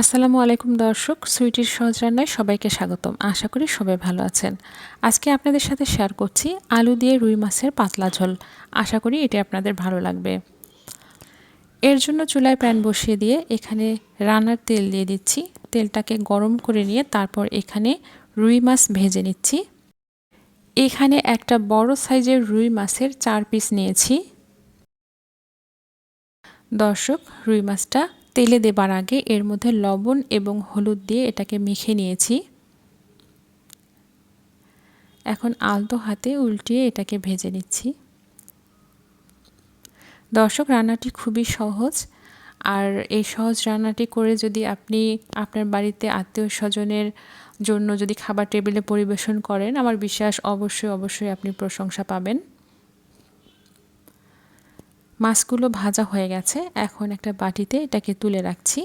আসসালামু আলাইকুম দর্শক, সুইটির সহজ রান্নায় সবাইকে স্বাগতম। আশা করি সবাই ভালো আছেন। আজকে আপনাদের সাথে শেয়ার করছি আলু দিয়ে রুই মাছের পাতলা ঝোল। আশা করি এটি আপনাদের ভালো লাগবে। এর জন্য চুলায় প্যান বসিয়ে দিয়ে এখানে রান্নার তেল দিয়ে দিচ্ছি। তেলটাকে গরম করে নিয়ে তারপর এখানে রুই মাছ ভেজে নিচ্ছি। এখানে একটা বড় সাইজের রুই মাছের চার পিস নিয়েছি। দর্শক, রুই মাছটা তেলে দেবার আগে এর মধ্যে লবণ এবং হলুদ দিয়ে এটাকে মেখে নিয়েছি। এখন আলতো হাতে উল্টিয়ে এটাকে ভেজে নিচ্ছি। দর্শক, রান্নাটি খুবই সহজ। আর এই সহজ রান্নাটি করে যদি আপনি আপনার বাড়িতে আত্মীয় স্বজনের জন্য যদি খাবার টেবিলে পরিবেশন করেন, আমার বিশ্বাস অবশ্যই অবশ্যই আপনি প্রশংসা পাবেন। মাছগুলো ভাজা হয়ে গেছে। এখন একটা বাটিতে এটাকে তুলে রাখছি।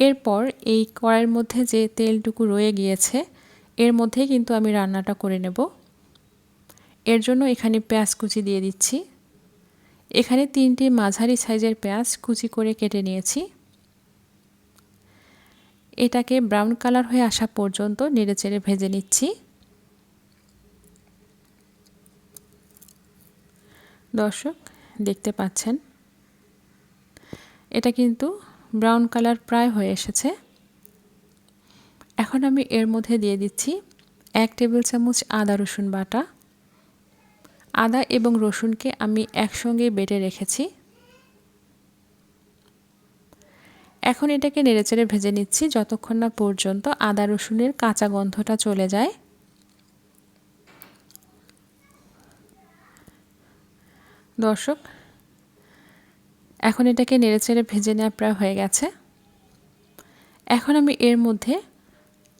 এরপর এই কড়াইয়ের মধ্যে যে তেলটুকু রয়ে গিয়েছে, এর মধ্যেই কিন্তু আমি রান্নাটা করে নেব। এর জন্য এখানে পেঁয়াজ কুচি দিয়ে দিচ্ছি। এখানে তিনটি মাঝারি সাইজের পেঁয়াজ কুচি করে কেটে নিয়েছি। এটাকে ব্রাউন কালার হয়ে আসা পর্যন্ত নেড়েচেড়ে ভেজে নিচ্ছি। দর্শক, দেখতে পাচ্ছেন। এটা কিন্তু ব্রাউন কালার প্রায় হয়ে এসেছে। এখন আমি এর মধ্যে দিয়ে দিচ্ছি এক টেবিল চামচ আদা রসুন বাটা। আদা এবং রসুনকে আমি একসঙ্গে বেটে রেখেছি। এখন এটাকে নেড়েচেড়ে ভেজে নিচ্ছি যতক্ষণ না পর্যন্ত আদা রসুনের কাঁচা গন্ধটা চলে যায়। দর্শক, এখন এটাকে নেড়েচেড়ে ভেজে নেওয়া প্রায় হয়ে গেছে। এখন আমি এর মধ্যে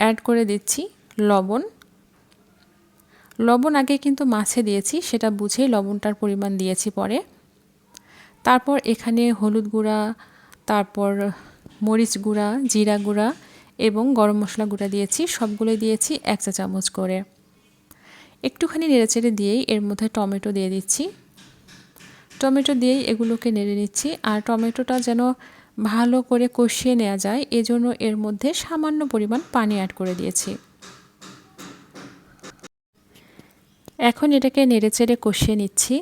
অ্যাড করে দিচ্ছি লবণ। লবণ আগে কিন্তু মাছে দিয়েছি, সেটা বুঝেই লবণটার পরিমাণ দিয়েছি পরে। তারপর এখানে হলুদ গুঁড়া, তারপর মরিচ গুঁড়া, জিরা গুঁড়া এবং গরম মশলা গুঁড়া দিয়েছি সবগুলো দিয়েছি এক চা চামচ করে। একটুখানি নেড়েচেড়ে দিয়েই এর মধ্যে টমেটো দিয়ে দিচ্ছি। টমেটো দিয়েই এগুলোকে নেড়ে নিচ্ছি। আর টমেটোটা যেন ভালো করে কষিয়ে নেওয়া যায়, এজন্য এর মধ্যে সামান্য পরিমাণ পানি অ্যাড করে দিয়েছি। এখন এটাকে নেড়ে চেড়ে কষিয়ে নিচ্ছি।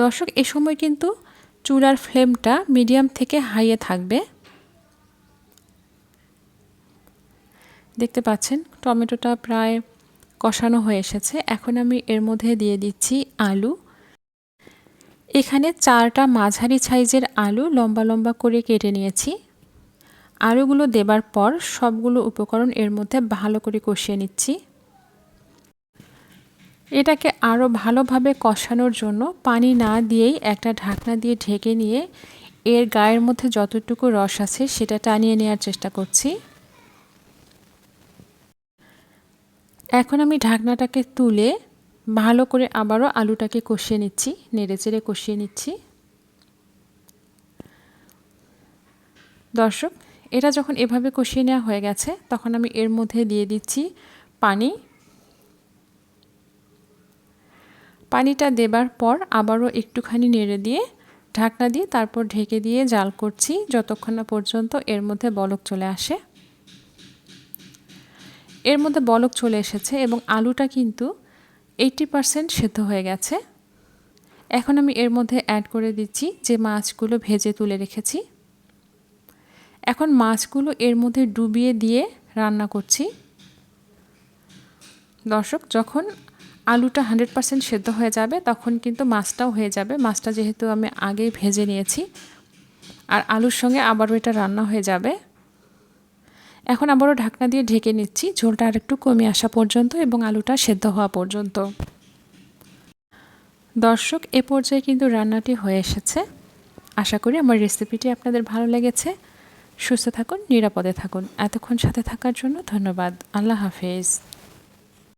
দর্শক, এ সময় কিন্তু চুলার ফ্লেমটা মিডিয়াম থেকে হাইয়ে থাকবে। দেখতে পাচ্ছেন, টমেটোটা প্রায় কষানো হয়ে এসেছে। এখন আমি এর মধ্যে দিয়ে দিচ্ছি আলু। এখানে চারটা মাঝারি সাইজের আলু লম্বা লম্বা করে কেটে নিয়েছি। আলুগুলো দেবার পর সবগুলো উপকরণ এর মধ্যে ভালো করে কষিয়ে নিচ্ছি। এটাকে আরও ভালোভাবে কষানোর জন্য পানি না দিয়েই একটা ঢাকনা দিয়ে ঢেকে নিয়ে এর গায়ের মধ্যে যতটুকু রস আছে সেটা টানিয়ে নেওয়ার চেষ্টা করছি। এখন আমি ঢাকনাটাকে তুলে ভালো করে আবারও আলুটাকে কষিয়ে নিচ্ছি নেড়ে চেড়ে কষিয়ে নিচ্ছি। দর্শক, এটা যখন এভাবে কষিয়ে নেওয়া হয়ে গেছে, তখন আমি এর মধ্যে দিয়ে দিচ্ছি পানি। পানিটা দেবার পর আবারও একটুখানি নেড়ে দিয়ে ঢাকনা দিয়ে তারপর ঢেকে দিয়ে জাল করছি, যতক্ষণ না পর্যন্ত এর মধ্যে বলক চলে আসে। এর মধ্যে বলক চলে এসেছে এবং আলুটা কিন্তু এইটি পারসেন্ট সেদ্ধ হয়ে গেছে। এখন আমি এর মধ্যে অ্যাড করে দিচ্ছি যে মাছগুলো ভেজে তুলে রেখেছি। এখন মাছগুলো এর মধ্যে ডুবিয়ে দিয়ে রান্না করছি। দর্শক, যখন আলুটা হান্ড্রেড পারসেন্ট সেদ্ধ হয়ে যাবে, তখন কিন্তু মাছটাও হয়ে যাবে। মাছটা যেহেতু আমি আগেই ভেজে নিয়েছি, আর আলুর সঙ্গে আবারও এটা রান্না হয়ে যাবে। এখন আবারও ঢাকনা দিয়ে ঢেকে নিচ্ছি। ঝোলটা আর একটু কমে আসা পর্যন্ত এবং আলুটা সেদ্ধ হওয়া পর্যন্ত। দর্শক, এ পর্যায়ে কিন্তু রান্নাটি হয়ে এসেছে। আশা করি আমার রেসিপিটি আপনাদের ভালো লেগেছে। সুস্থ থাকুন, নিরাপদে থাকুন। এতক্ষণ সাথে থাকার জন্য ধন্যবাদ। আল্লাহ হাফেজ।